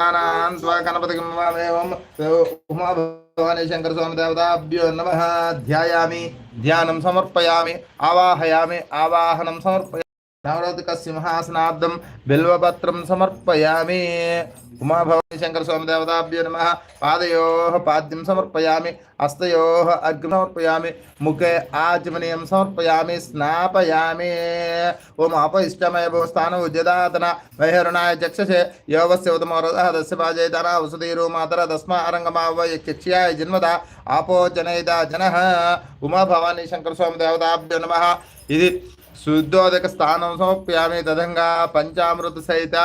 गणपतिं वामेवम् उमा भवानी शङ्कर स्वामी देवताभ्यो नमः। ध्यायामि ध्यानं समर्पयामि आवाहयामि आवाहनं समर्पयामि। नवरोतिक सिंहासनाब्दं बिल्वपत्रं समर्पयामि उमा भवानी शङ्कर स्वामी देवताभ्यो नमः पादयोः पाद्यं समर्पयामि हस्तयोः अर्घ्यं समर्पयामि मुखे आचमनीयं समर्पयामि स्नापयामि ओम अपइष्टमय स्थान उद्यदातन वैहरणाय चक्षसे योगस्य उदमोरदः तस्य पाजयधरा वसुधीरो मातर तस्मा अरङ्गमावय चक्ष्याय जन्मदा आपो जनयदा जनः उमा भवानी शङ्कर स्वामी देवताभ्यो नमः ఇది శుద్ధోదక స్థానం సమప్యామి తదంగా పంచామృత సైతా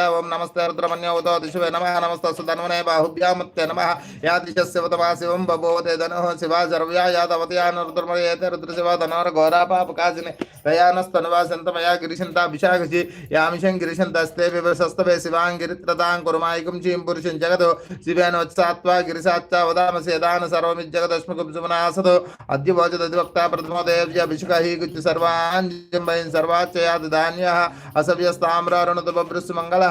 ओम नमस्ते रुद्रमन्योवतो दिशुवे नमः नमस्तस्तु धन्वने बाहुभ्यामत्ते नमः। या दिशस्य वतमा शिवं बभूवते धनुः, शिवा सर्व्या या तवतया रुद्रमयेते रुद्रशिवा धनोर घोरापापकाशिने। दयानस्तनुवासन्तमया गिरिशन्ताभिषाकशि यामिषं गिरिशन्तस्ते विवशस्तवे शिवां गिरित्रतां चीं पुरुषं जगतो। शिवेनोत्सात्वा गिरिशाच्चा वदामसि यदान सर्वमिज्जगदश्मुकुं सुमनासतो। अद्य भोजदधिवक्ता प्रथमो देव्यभिषुकः गुच्छ सर्वाञ्जम्बयन् सर्वाच्चयादि धान्यः। असव्यस्ताम्रारुणतुबभृस्सुमङ्गलः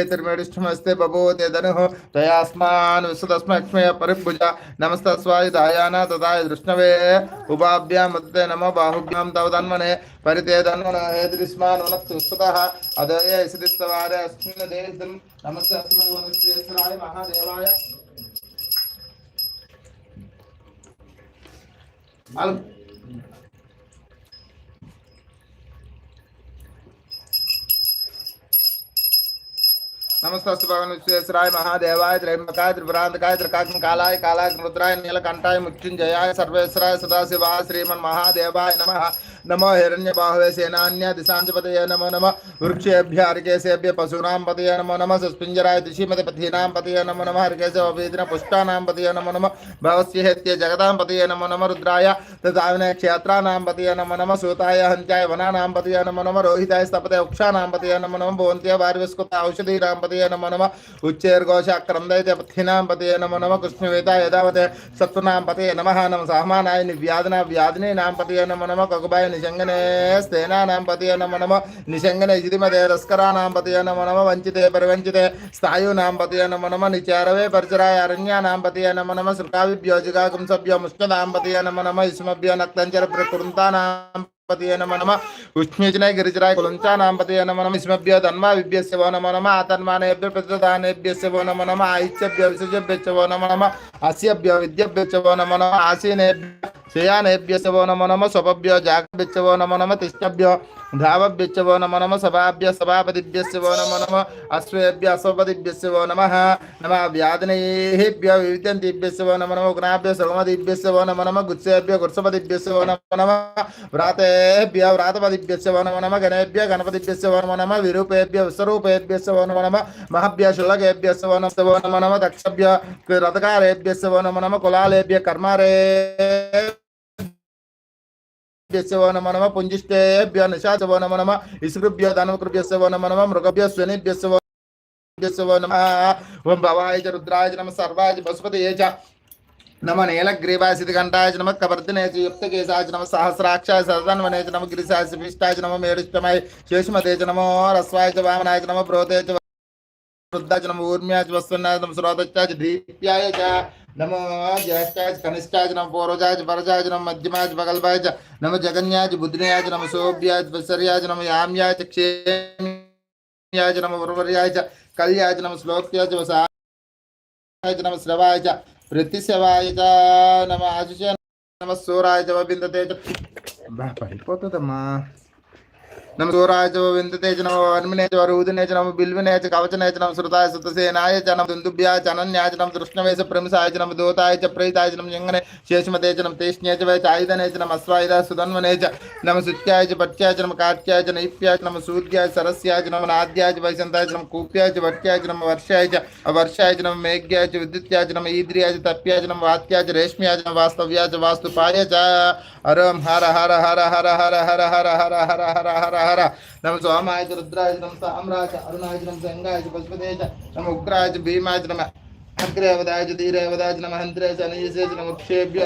हेतिर्मेडिष्ठमस्ते बभूते धनुः त्वयास्मान् विश्वतस्मक्ष्मय परिभुजा नमस्तस्वाय दायाना तदाय दृष्णवे। उपाभ्यां मदते नमो बाहुभ्यां तव तन्मने। परिते धन्मनः हेतिरिस्मान् सुतः अदये सिदिस्तवारे अस्मिन् देहितं नमस्ते अस्मै महादेवाय। Algo. బాహుభ్యాం తవ మహాదేవాయ త్రయంబకాయ ధన్వన హేతురిస్మాన్ వనక్తు విశ్వతః అదయ ఇసిరిస్తవారే అస్మిన్ దేహితం నమస్తే అస్మై వనశ్రేశ్వరాయ మహాదేవాయ నమ. नमः नमो हिरण्यबाहवे सेनान्य दिशांचपतये नमो नमः वृक्षेभ्य हरिकेशेभ्य पशूनां पतये नमो नमः सुस्पिञ्जराय दिशिमति पथीनां पतये नमो नमः हरिकेशवपीदिन पुष्टानां पतये नमो नमः भवस्य जगतां पतये नमो नमः रुद्राय तदाविनय क्षेत्राणां पतये नमो नमः सूताय हन्त्याय वनानां पतये नमो नमः रोहिताय स्तपते उक्षानां पतये नमो नमः भवन्त्य वार्यस्कुत औषधीनां पतये नमो नम नमः उच्चैर्घोषाक्रन्दयते पथीनां पतये नमो नमः कृष्णवेता यदावते सत्त्वनां पतये नमः नमः सहमानाय निव्याधना व्याधिनीनां पतये नमो नमः ककुबाय నిశంగనే స్థేనానాం పతయ నమ నమ. నిశంగనే జిదిమదే తస్కరానాం పతయ నమ నమ. వంచితే పరివంచితే స్థాయూనాం పతయ నమ నమ. నిచారవే పరిచరాయ అరణ్యానాం పతయ నమ నమ. శృకావిభ్యోజిగా కంసభ్యో ముష్టదాం పతయ నమ నమ. ఇస్మభ్యో నక్తంచర ప్రకృంతానాం పతయ నమ నమ ఉష్మేచనాయ గిరిజరాయ కులంచానాం పతయ నమ నమ ఇస్మభ్య ధన్మ విభ్యస్య వో నమ నమ ఆతన్మానేభ్య ప్రతిదానేభ్యస్య వో నమ నమ ఆయిత్యభ్య విసజభ్యచ్చ వో నమ నమ అస్యభ్య విద్యభ్యచ్చ వో నమ నమ ఆసీనేభ్య శ్రేయానేభ్యస్య వో నమ నమ స్వభ్య జాగభ్యచ్చ వో నమ తిష్టభ్య धावभ्यश्च वो नमो नमः सभाभ्य सभापतिभ्यश्च वो नमो नमः अश्वेभ्य अश्वपतिभ्यश्च वो नमः नमः व्याधिनेभ्यो विविधन्तिभ्यश्च वो नमो नमः गुणाभ्यो सर्वमतिभ्यश्च वो नमो नमः गुत्सेभ्यो गुत्सपतिभ्यश्च वो नमो नमः व्रातेभ्य व्रातपतिभ्यश्च वो नमो नमः गणेभ्य गणपतिभ्यश्च वो नमो नमः विरूपेभ्य विश्वरूपेभ्यश्च वो नमो नमः महभ्य शुलकेभ्यश्च वो नमः वो नमो नमः दक्षभ्य रथकारेभ्यश्च वो नमो नमः कुलालेभ्य कर्मारे భ్యస్యవో నమ నమ పుంజిష్టేభ్య నిషాచవో నమ నమ ఇసుభ్య ధనమకృభ్యస్యవో నమ నమ మృగభ్య స్వనిభ్యస్యవో భ్యస్యవో నమ. ఓం భవాయ చ రుద్రాయ నమ సర్వాయ బసుపతి ఏ చ నమ నీలగ్రీవాసిది కంఠాయ నమ కవర్ధనేసి యుక్త కేశాయ నమ సహస్రాక్షాయ సదన్వనేజ నమ గిరిశాసి పిష్టాయ నమ మేరుష్టమయ శేషుమతేజ నమో రస్వాయ చ నమ ప్రోతేజ వృద్ధాయ నమ ఊర్మ్యాయ వస్తున్న శ్రోతచ్చాయ దీప్యాయ చ नमो ज्येष्ठाज कनिष्ठाज नम पौरोजाज वरजाज नम मध्यमाज बगलबाज नम जगन्याज बुद्धनयाज नम सोभ्याज बसर्याज नम याम्याज क्षेम्याज नम वरवर्याज कल्याज नम श्लोक्याज वसाज नम श्रवाय ప్రతిశవాయ నమ ఆశుష నమ సూరాయ బిందతే బాగా పడిపోతుందమ్మా नम सूराय च विन्दते च नम वर्मिणे नम बिल्विने च कवचने च नम श्रुताय सतसेनाय च नम दुन्दुभ्याय च अनन्याय नम तृष्णवे च प्रमिसाय नम दोताय च प्रीताय च नम यङ्गने शेषमते च नम तेष्ण्ये च वै चायुधने च नम अस्वायुधाय सुधन्वने नम सुत्याय च नम काट्याय च नम सूर्याय सरस्याय नम नाद्याय च नम कूप्याय च नम वर्षाय च नम मेघ्याय च नम ईद्रियाय च नम वात्याय च रेश्म्याय च वास्तुपाय च हरम हर हर हर हर हर हर हर हर हर हर हर हर హర నమ సోమాయచ రుద్రాయ నమ సామ్రాజ అరుణాయ నమ సంగాయ పశుపతేజ నమ ఉగ్రాయ భీమాయ నమ అగ్రేవదాయ ధీరేవదాయ నమ హంత్రేశ అనయశేష నమ వృక్షేభ్య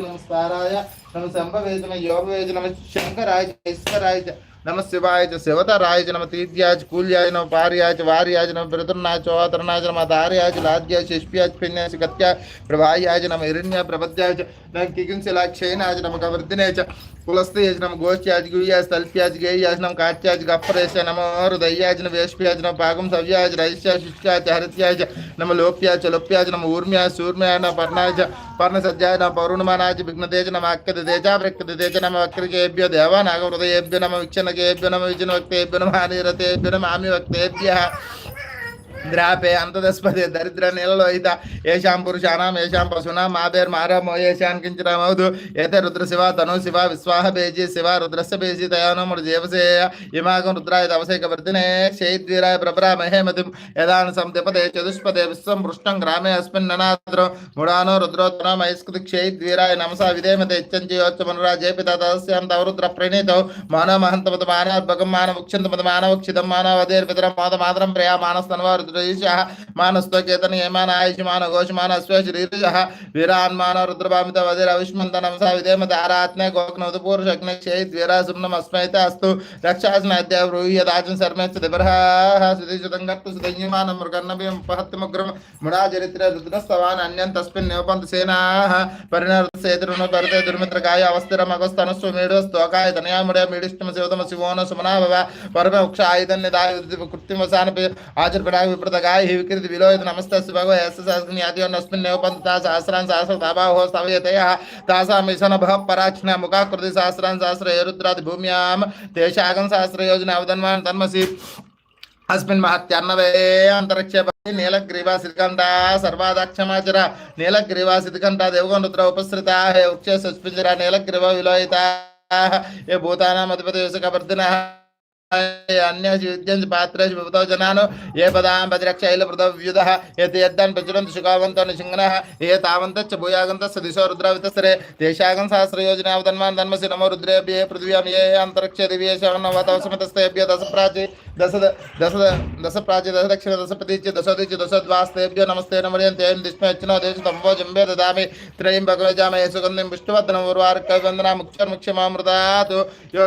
నమస్కారాయ నమ సంభవేజ నమ యోగవేజ నమ శంకరాయ ఈశ్వరాయ नम शिवाय च शिवतराय नम तीर्याय च कूल्याय नम पार्याय च नम प्रतुर्नाय च नम आधार्याय च लाद्याय शिष्प्याय कत्या पिन्याय नम हिण्य प्रपद्याय नम किकिंसिलाक्षेनाय नम कवर्धिने च नम गोष्ट्याय च गुह्याय स्थल्प्याय नम काट्याय च नम हृदयाय नम वेष्प्याय नम पागुं सव्याय च रहिष्याय शुष्क्याय नम लोप्याय च नम ऊर्म्याय सूर्म्याय नम पर्णाय పర్ణసజ్జాయ నమ పౌర్ణమానాయ చ నమ అక్కది తేజ ప్రక్కతే చ నమ వక్రికేభ్యో దేవానాగహృదయేభ్యో నమ విక్షణకేభ్యో నమ విజనవక్తేభ్యో నమ హానిరతేభ్యో నమ ఆమి వక్తేభ్య ద్రాపే అంతదస్పదే దరిద్ర నీలలో ఇత ఏషాం పురుషాణం ఏషాం పశూనాం మాదేర్ మారమో ఏషాన్ కించిరమౌదు ఏతే రుద్ర శివ తను శివ విశ్వాహ బేజి శివ రుద్రస్య బేజి తయానో జీవసేయ. ఇమాగం రుద్రాయ తవసైక వర్ధినే శైద్వీరాయ ప్రభరా మహేమతిం యదాన సంతిపదే చతుష్పదే విశ్వం పృష్టం గ్రామే అస్మిన్ ననాద్రం. ముడానో రుద్రోత్తరం ఐస్కృతి క్షేద్వీరాయ నమసా విధేమతే ఇచ్చంచయోచ్చ మనురా జేపిత తదస్యాం తవరుద్ర ప్రణీతం. ప్రణీతౌ మానవ మహంతమత మానవద్భగం మానవక్షంతమత మానవక్షితం మానవదేర్ పితరం మాత మాతరం ప్రియా మానస్తన్వా రుద్రయీశः మానస్తోకేతన యమాన ఆయుష్మాన ఘోషమాన అశ్వశరీరజः వీరాన్మాన రుద్రభామిత వదిర అవిష్మంత నమసా విధేమ తారాత్నే గోక్నవత పూర్వశగ్న క్షేత్ వీరాసుమ్నం అస్మైత అస్తు రక్షాస్నాద్య బ్రూహ్యదాచం శర్మేచ్చ దిబర్హాః సుధిశుతం కర్త సుదయ్యమాన మృగన్నభ్యం ఉపహత్యముగ్రం ముడాచరిత్ర రుద్రస్తవాన్ అన్యం తస్మిన్ నివపంత సేనా పరిణర్సేతురును పరితే దుర్మిత్రకాయ అవస్థిరం అగస్తనస్వ మీడు స్తోకాయ ధనయాముడే మీడిష్టమ శివతమ శివోన సుమనాభవ పరమ వృక్ష ఆయుధం నిదాయ కృత్రిమసాన ఆచర్పడాయ విప్రతగాయ హి వికృతి విలోహిత నమస్తస్సు భగవ యస్ස సహస్రం నేపంత తా సహస్రాన్ సహస్ర తాబాహో స్తవయతయ తాసామిశన భవ పరాక్షణ ముఖాకృతి సహస్రాన్ సహస్ర ఏరుద్రాది భూమ్యాం దేశాగం సహస్ర యోజన అవధన్వాన్ తన్మసి అస్మిన్ మహత్యన్నవే అంతరిక్షేప నీలగ్రీవా సిద్ధికంఠ సర్వాదాక్షమాచర నీలగ్రీవా సిద్ధికంఠ దేవగం రుద్ర ఉపసృత హే వృక్ష సుస్పింజర నీలగ్రీవ విలోయిత ఏ భూతానాం అధిపతి యుసకవర్ధిన అన్యేషు పాత్రేషు విభుతో జనాను ఏ పదాం పతిరక్షైల పృథ వ్యుధ ఏ తీర్థాన్ ప్రచురంత శుకావంతో నిశింగన ఏ తావంతచ్చ భూయాగంతస్ස దిశో రుద్రావితస్సరే దేశాగం సహస్రయోజనావతన్మాన్ తన్మసి నమో రుద్రేభ్యే పృథివ్యాం ఏ అంతరిక్ష దివ్యేశవనవతవసమతస్తేభ్యో దశ ప్రాచి దశ దశ దశ ప్రాచి దశ దక్షిణ దశ ప్రతీచ్య దశోదిచ్య దశద్వాస్తేభ్యో నమస్తే నమర్యంతే దిష్మచ్చినో దేశ తంబో జంబే దదామి త్రయం భగవజామ సుగంధిం విష్ణువర్ధనం ఉర్వార్కవందనా ముఖ్య ముఖ్యమామృతాత్ యో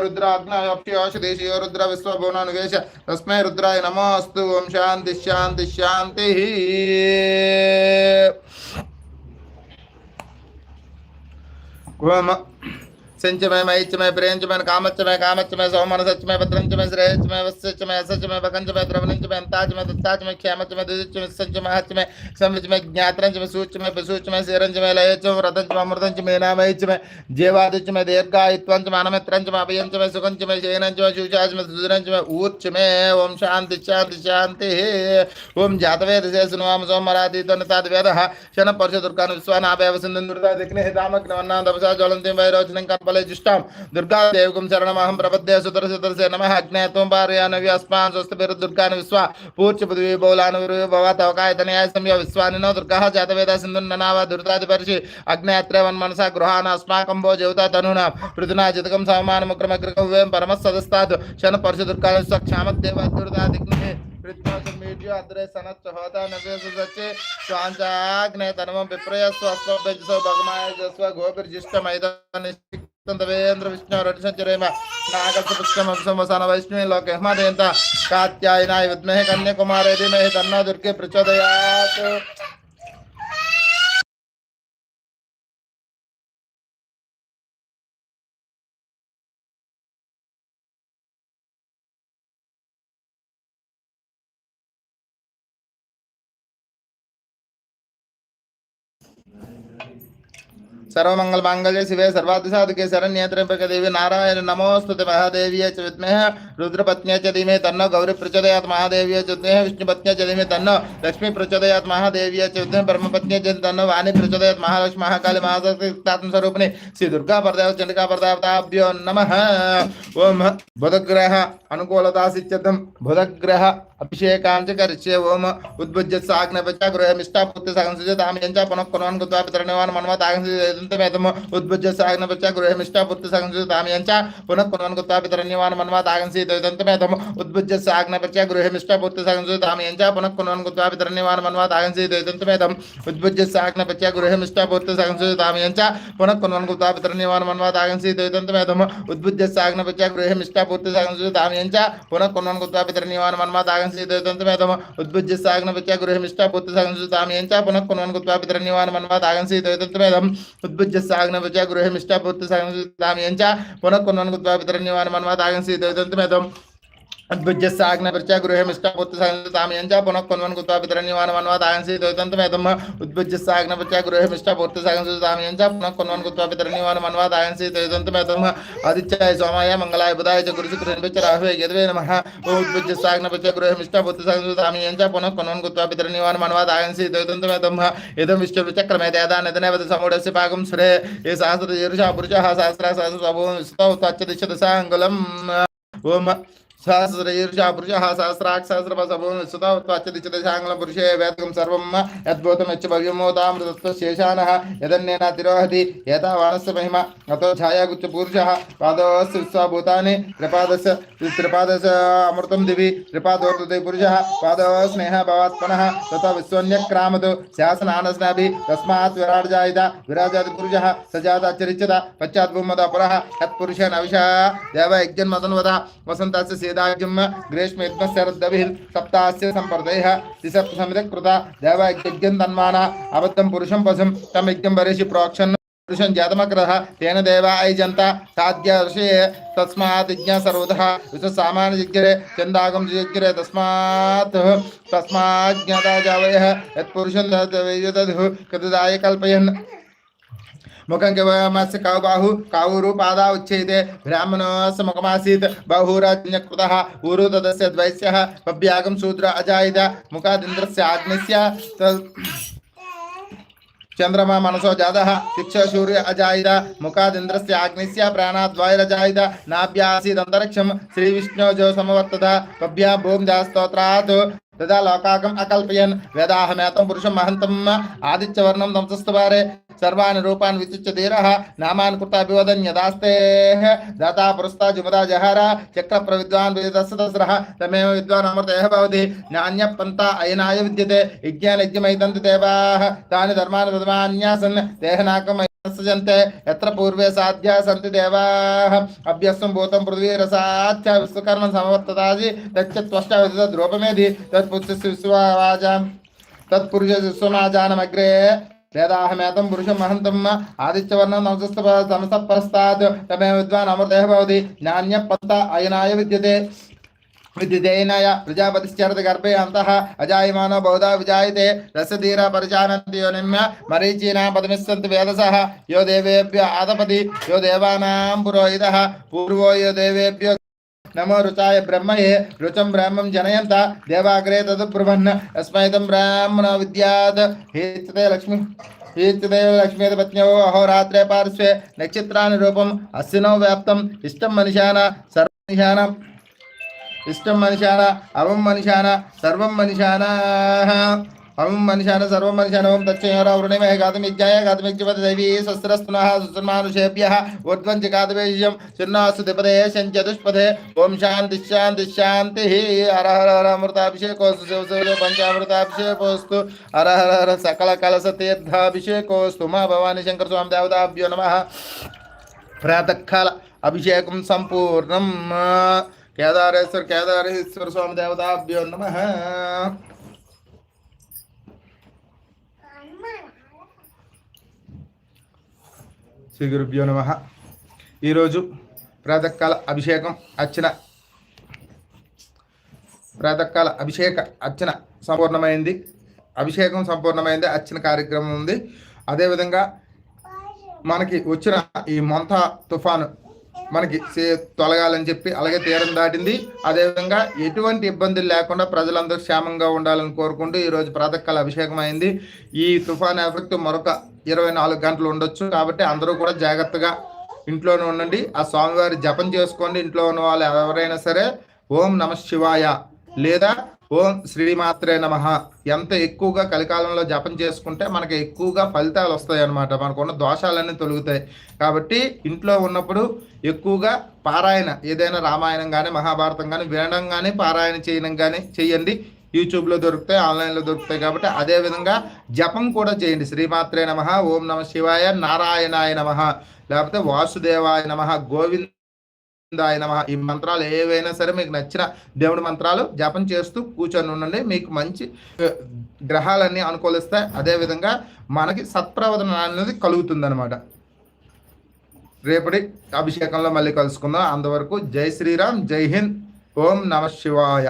యో రుద్ర सर्वस्व भुवनानुवेश तस्मै रुद्राय नमोऽस्तु ॐ शान्ति शान्ति शान्तिः ओम संचमय मैचमय प्रेंचमय कामचमय कामचमय सौमन सचमय भद्रंचमय श्रेयचमय वस्यचमय असचमय भगंचमय द्रवणंचमय अंताचमय दत्ताचमय ख्यामचमय दिदिचमय संचमय हचमय समृचमय ज्ञात्रंचमय सूचमय पशुचमय शेरंचमय लयचमय रतंचमय अमृतंचमय नामयचमय जेवादिचमय दीर्घायुत्वंचमय अनमित्रंचमय अभयंचमय सुखंचमय शेनंचमय शुचाचमय सुदरंचमय ऊर्चमय ओम शांति शांति शांति ओम जातवेद से सुनवाम सोमराति तनताद वेदः शन पर्ष दुर्गान विश्वानाभय सिंधुर्दा दिग्ने दामग्नवन्ना दपसा ज्वलन्ति वैरोचनं బలిజిష్టాం దుర్గాదేవకం శరణమహం ప్రపద్దే సుతరసుతరసే నమ అగ్నేత్వం పారయానవ్యస్మాన్ స్వస్థభిర్దుర్గాను విశ్వ పూర్చి పృథివీ బౌలాను భవ తవకాయతనయాయ సంయ విశ్వానినో దుర్గా జాతవేద సింధున్ననావ దురితాదిపరిషి అగ్నేత్రే వన్మనసా గృహాన అస్మాకం భో జవత తనూనా పృథునా జితకం సమమానముక్రమగ్రగం పరమ సదస్తాదు శన పరశు దుర్గాను విశ్వ క్షామదేవ దురితాదిగ్ని पृथ्वी मीडियो अद्रे सन चहोदा नवे सुचे स्वांजाग्ने धनम विप्रय स्वस्व बेजसो भगमाय जस्व गोभिर्जिष्ट मैदानिष्ट దేవేంద్ర విష్ణు రెండు సంచరేమ నాగస్ పుష్పం సంవసన వైష్ణవి లోక హేమదేంత కాత్యాయనాయ విద్మహే కన్యాకుమారే ధీమహి తన్నో దుర్గే ప్రచోదయాత్. सर्वमंगल मांगल्य शिवे सर्वाधिसाधके शरण्यत्र्यंबके देवी नारायण नमोस्तुते महादेवी च विद्महे, रुद्रपत्न्य च धीमहि तन्नो, गौरी प्रचोदयात महादेवी च विद्महे, विष्णुपत्न्य च धीमहि तन्नो, लक्ष्मी प्रचोदयात महादेवी च विद्महे, ब्रह्मपत्न्य च तन्नो, वाणी प्रचोदयात महालक्ष्मी, महाकाली महाशक्ति स्वरूपिणी, श्री दुर्गा परदेव चंडिका परदेवताभ्यो नमः। ओम बुधग्रह अनुकूलता सिद्ध्यर्थम बुधग्रह। अभिषेकांचकरिष्ये ओम उद्भुज्यस्य आग्नपचा गृहमिष्टापूर्तिसंसिजतामियञ्चापनःकुर्वन् कृत्वा पितरणवान् मन्मदागंसिजन्तमेतम् उद्भुज्यस्य आग्नपचा गृहमिष्टापूर्तिसंसिजतामियञ्चा पुनः कुर्वन् कृत्वा पितरणवान् मन्मदागंसिजन्तमेतम् उद्भुज्यस्य आग्नपचा गृहमिष्टापूर्तिसंसिजतामियञ्चा पुनः कुर्वन् कृत्वा पितरणवान् मन्मदागंसिजन्तमेतम् उद्भुज्यस्य आग्नपचा गृहमिष्टापूर्तिसंसिजतामियञ्च पुनः कुर्वन् कृत्वा पितरणवान् मन्मदागंसिजन्तमेतम् आग्नपचा गृहमिष्टापूर्तिसंसिजतामियञ्च पुनः कुर्वन् कृत्वा पितरणवान् आगंसीतम उद्भुज्य साग्नवत्या गृहमिष्टा पुत्रसागनसुताम यंचा पुनः कुन्वन कुत्वा पितरनिवान मनवात आगंसीतम उद्भुज्य साग्नवत्या गृहमिष्टा पुत्रसागनसुताम यंचा पुनः कुन्वन कुत्वा पितरनिवान मनवात आगंसीतम అద్భుజస్య ఆజ్ఞపరిచ గృహమిష్ట పూర్తిసాగతామయం చ పునఃకొన్వన్ కృత్వా పితరణీవానమన్వాదాయంసిద్వైతంతమేతం ఉద్భుజస్య ఆజ్ఞపరిచ గృహమిష్ట పూర్తిసాగతామయం చ పునఃకొన్వన్ కృత్వా పితరణీవానమన్వాదాయంసిద్వైతంతమేతం ఆదిత్యాయ సోమాయ మంగళాయ బుధాయ చ గురు శుక్రనిపిచ రాహవే యదవే నమ ఉద్భుజస్య ఆజ్ఞపరిచ గృహమిష్ట పూర్తిసాగతామయం చ పునఃకొన్వన్ కృత్వా పితరణీవానమన్వాదాయంసిద్వైతంతమేతం ఇదం విశ్వవిచక్రమే దేదా నిధనేవతి సమూఢస్య పాకం సురే ఏ సహస్ర శీర్ష పురుష సహస్ర సహస్ర సభూ స్వచ్ఛ దిశ దశాంగులం ఓం सहस्रईर्षापुरुषः सहस्राक्षसहस्रपसमुत्सुतत्वाच्चदिचदशाङ्गलपुरुषे वेदकं सर्वं यद्भूतं यच्च भव्यमोदामृतत्वशेषानः यदन्येन तिरोहति यथा महिमा अतो छायागुच्छपूरुषः पादोस् विश्वभूतानि त्रिपादस्य त्रिपादस्य अमृतं दिवि त्रिपादोर्दते पुरुषः पादो स्नेहभवात्मनः तथा विश्वन्यक्रामतु स्यासनानस्नाभिः तस्मात् स जाताच्चरिच्यता पश्चाद्भूमदः पुरः, यत्पुरुषेण विषः देव यज्ञन्मतन्वतः वसन्तस्य सेदाज्यं ग्रीष्मेत्मशरद्दभिः सप्तास्य सम्पर्दयः तिसप्तसमितः कृता देवयज्ञं तन्माना अबद्धं पुरुषं पशुं तं यज्ञं वरिषि प्रोक्षन् पुरुषं जातमग्रह तेन देवा अयजन्त साध्य तस्मात् यज्ञ सर्वतः चन्दागं जिज्ञरे तस्मात् तस्मात् जावयः यत्पुरुषं कतदाय कल्पयन् मुखं केवलमस्य कौ बाहु तदस्य द्वैस्यः शूद्र अजायित मुखादिन्द्रस्य चंद्रमा मनसो जातः। शिक्षा सूर्य अजायित मुखादिन्द्रस्य आग्निस्य प्राणाद्वायुरजायित नाभ्यासीदन्तरिक्षं श्रीविष्णो जो समवर्तत। पभ्या भूमिजास्तोत्रात् तदा लोकाकम् अकल्पयन्। वेदाहमेतं पुरुषं महन्तम् आदित्यवर्णं तमसस्तवारे सर्वान् रूपान् विचिच्य धीरः नामान् कृताभिवदन् यदास्ते दाता पुरस्ता जुमदा जहार चक्रप्रविद्वान् विदितस्य तस्रः तमेव विद्वान् अमृतयः भवति नान्यः पन्था अयनाय विद्यते यज्ञानयज्ञमैतन्ति देवाः तानि धर्मान् प्रथमान्यासन् देहनाकम् सजन्ते यत्र पूर्वे साध्या सन्ति देवाः अभ्यस्तं भूतं पृथ्वी रसाच्च विश्वकर्म समवर्तताजि तच्च त्वष्टा विद्रूपमेधि तत्पुत्रस्य विश्ववाजां तत्पुरुष विश्वमाजानमग्रे वेदाहमेतं पुरुषं महन्तम् आदित्यवर्णं नमस्तप समस्तपरस्तात् तमेव विद्वान् अमृतः भवति। नान्यः अयनाय विद्यते। विद्युतेनय प्रजापतिश्चरति गर्भे अन्तः अजायमानो बहुधा विजायते। रसधीरा परिजानन्ति योनिम्य मरीचीनां पदमिस्सन्ति वेदसः। यो देवेभ्य आदपति। यो देवानां पुरोहितः। पूर्वो यो देवेभ्यो नमो ऋचा ब्रह्म ये ऋचम ब्रह्म जनयंत देवाग्रे तदुब्रुवन् अस्मै तं ब्राह्मण विद्यात्। लक्ष्मी लक्ष्मी कीर्तिदेव अहोरात्रे पार्शे नक्षत्रानुरूपम् अश्विनो इष्ट इष्टं सर्व मनुषाण इष्ट मनुषाण अवं मनुषाण सर्व मनुषाण अम मनुष्यान सर्व मनुष्यानवं तच्छयोरवृणिमय गातमिज्ञाय गातमिज्ञपद दैवी शस्त्रस्तुनः सुसन्मानुषेभ्यः ऊर्ध्वं जगातवेशं सुन्नासु दिपदे शञ्चतुष्पदे ॐ शान्तिश्शान्तिश्शान्तिः हर हर हर अमृताभिषेकोऽस्तु शिवशिव पञ्चामृताभिषेकोऽस्तु। हर हर हर सकलकलसतीर्थाभिषेकोऽस्तु मा भवानी शङ्करस्वामी देवताभ्यो नमः। प्रातःकाल अभिषेकं सम्पूर्णं केदारेश्वर केदारेश्वर स्वामी देवताभ्यो नमः। శ్రీ గురుభ్యో నమ. ఈరోజు ప్రాతకాల అభిషేకం అర్చన. ప్రాతకాల అభిషేక అర్చన సంపూర్ణమైంది. అభిషేకం సంపూర్ణమైంది అర్చన కార్యక్రమం ఉంది. అదేవిధంగా మనకి వచ్చిన ఈ మొంత తుఫాను మనకి సే- తొలగాలని చెప్పి అలాగే తీరం దాటింది. అదేవిధంగా ఎటువంటి ఇబ్బందులు లేకుండా ప్రజలందరూ క్షేమంగా ఉండాలని కోరుకుంటూ ఈరోజు ప్రాతకాల అభిషేకం అయింది. ఈ తుఫాన్ ఎఫెక్ట్ మరొక ఇరవై నాలుగు గంటలు ఉండొచ్చు. కాబట్టి అందరూ కూడా జాగ్రత్తగా ఇంట్లోనే ఉండండి. ఆ స్వామివారి జపం చేసుకోండి. ఇంట్లో ఉన్న వాళ్ళు ఎవరైనా సరే ఓం నమ శివాయ లేదా ఓం శ్రీమాత్రే నమ. ఎంత ఎక్కువగా కలికాలంలో జపం చేసుకుంటే మనకి ఎక్కువగా ఫలితాలు వస్తాయి అన్నమాట మనకున్న దోషాలన్నీ తొలుగుతాయి. కాబట్టి ఇంట్లో ఉన్నప్పుడు ఎక్కువగా పారాయణ ఏదైనా రామాయణం కానీ మహాభారతం కానీ వినడం కానీ పారాయణ చేయడం కానీ చేయండి. యూట్యూబ్లో దొరుకుతాయి ఆన్లైన్లో దొరుకుతాయి కాబట్టి అదే విధంగా జపం కూడా చేయండి. శ్రీమాత్రే నమ ఓం నమ శివాయ నారాయణాయ నమ లేకపోతే వాసుదేవాయ నమ గోవిందాయ నమ ఈ మంత్రాలు ఏవైనా సరే మీకు నచ్చిన దేవుడి మంత్రాలు జపం చేస్తూ కూర్చొని ఉండండి. మీకు మంచి గ్రహాలన్నీ అనుకూలిస్తాయి. అదేవిధంగా మనకి సత్ప్రవదన అనేది కలుగుతుంది అనమాట రేపటి అభిషేకంలో మళ్ళీ కలుసుకుందాం. అంతవరకు జై శ్రీరామ్ జై హింద్. ఓం నమ శివాయ.